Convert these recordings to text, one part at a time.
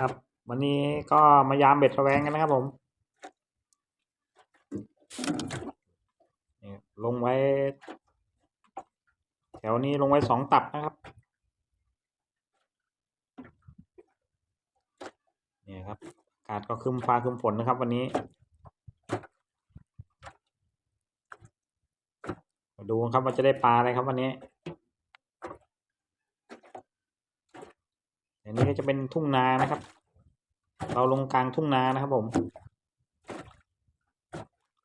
ครับ วันนี้ก็มายามเบ็ดระแวงกันนะครับผมลงไว้ แถวนี้ลงไว้สองตับนะครับนี่ครับอากาศก็คึมฟ้าคึมฝนนะครับ วันนี้ดูครับว่าจะได้ปลาอะไรครับวันนี้ อันนี้ก็จะเป็นทุ่งนานะครับ เราลงกลางทุ่งนานะครับผม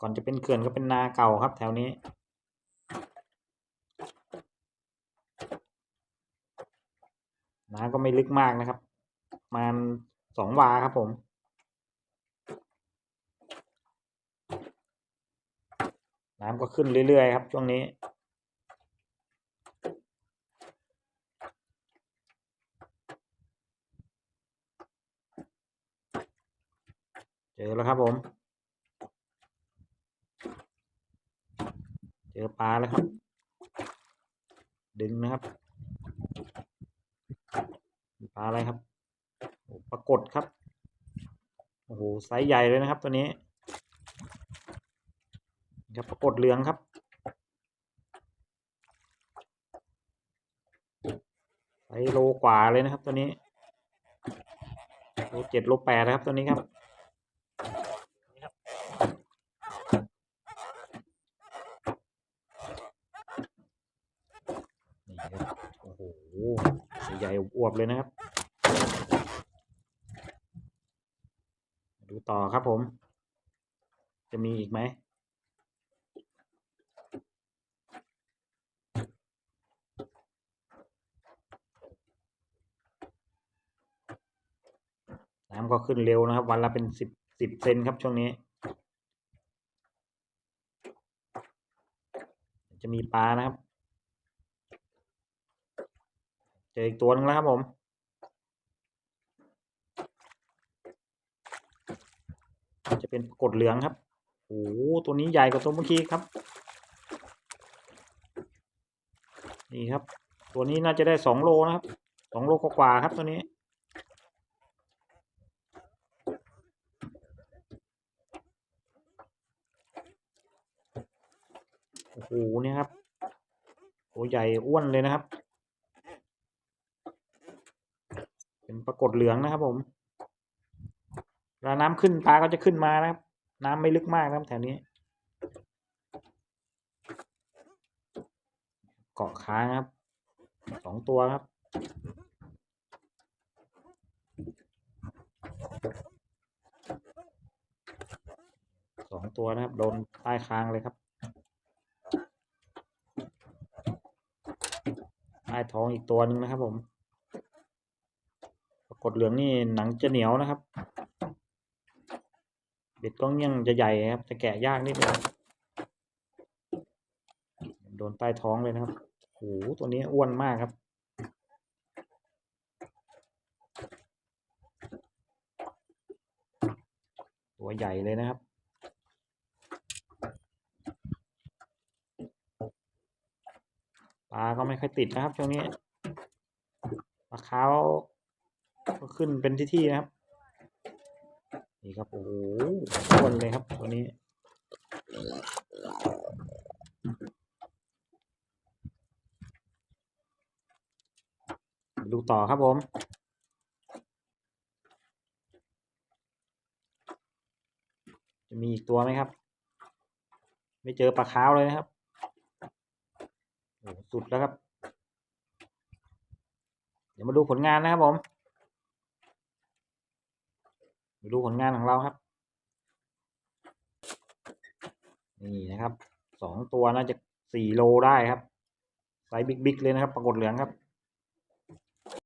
ก่อนจะเป็นเขื่อนก็เป็นนาเก่าครับ แถวนี้น้ำก็ไม่ลึกมากนะครับประมาณสองวาครับผมน้ำก็ขึ้นเรื่อยๆครับ ช่วงนี้ เจอแล้วครับผม เจอปลาแล้วครับ ดึงนะครับ ปลาอะไรครับโอ้ปรากฏครับ โอ้โหไซส์ใหญ่เลยนะครับตัวนี้ครับปรากฏเหลืองครับไซส์โลกว่าเลยนะครับตัวนี้โลเจ็ดโลแปดนะครับตัวนี้ครับ นี่ครับ โอ้โหใหญ่อวบเลยนะครับ ดูต่อครับผม จะมีอีกไหมน้ำก็ขึ้นเร็วนะครับ วันละเป็นสิบสิบเซนครับช่วงนี้ จะมีปลานะครับ เจออีกตัวหนึงแล้วครับผม จะเป็นกดเหลืองครับโอ้โหตัวนี้ใหญ่กว่าตัวเมื่อกี้ครับ นี่ครับ ตัวนี้น่าจะได้สองโลนะครับสองโลกว่าครับตัวนี้โอ้โหเนี่ยครับตัวใหญ่อ้วนเลยนะครับ เป็นปรากฏเหลืองนะครับผมเวลาน้ำขึ้นปลาก็จะขึ้นมานะครับ น้ำไม่ลึกมากนะครับแถวนี้เกาะค้างครับสองตัวครับสองตัวนะครับ โดนใต้ค้างเลยครับใต้ท้องอีกตัวหนึ่งนะครับผม กฏเหลืองนี่หนังจะเหนียวนะครับ เบ็ดก็ยังจะใหญ่ครับ จะแกะยากนิดนึงโดนใต้ท้องเลยนะครับโอ้โหตัวนี้อ้วนมากครับตัวใหญ่เลยนะครับ ปลาก็ไม่ค่อยติดนะครับช่วงนี้ปลาขาว ก็ขึ้นเป็นที่ๆนะครับ นี่ครับ โอ้โหอ้วนเลยครับตัวนี้ ดูต่อครับผมจะมีอีกตัวไหมครับ ไม่เจอปลาขาวเลยนะครับสุดแล้วครับ เดี๋ยวมาดูผลงานนะครับผม ดูผลงานของเราครับ นี่นะครับสองตัวน่าจะสี่โลได้ครับไซส์บิ๊กๆเลยนะครับปรากฏเหลืองครับ